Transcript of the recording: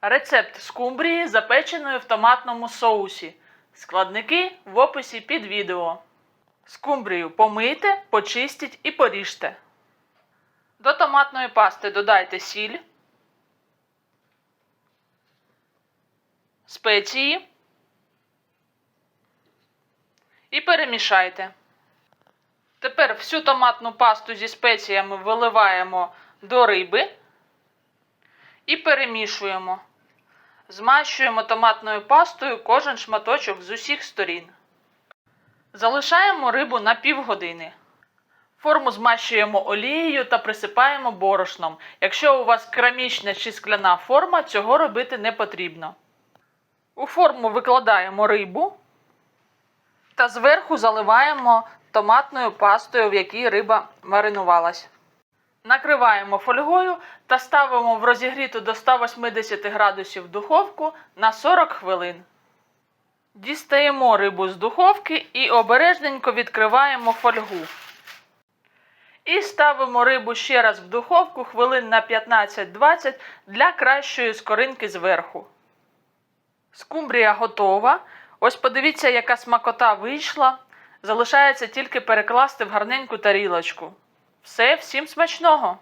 Рецепт скумбрії, запеченої в томатному соусі. Складники в описі під відео. Скумбрію помийте, почистіть і поріжте. До томатної пасти додайте сіль, спеції і перемішайте. Тепер всю томатну пасту зі спеціями виливаємо до риби і перемішуємо. Змащуємо томатною пастою кожен шматочок з усіх сторін. Залишаємо рибу на півгодини. Форму змащуємо олією та присипаємо борошном. Якщо у вас керамічна чи скляна форма, цього робити не потрібно. У форму викладаємо рибу та зверху заливаємо томатною пастою, в якій риба маринувалась. Накриваємо фольгою та ставимо в розігріту до 180 градусів духовку на 40 хвилин. Дістаємо рибу з духовки і обережненько відкриваємо фольгу. І ставимо рибу ще раз в духовку хвилин на 15-20 для кращої скоринки зверху. Скумбрія готова. Ось подивіться, яка смакота вийшла. Залишається тільки перекласти в гарненьку тарілочку. Все, всім смачного!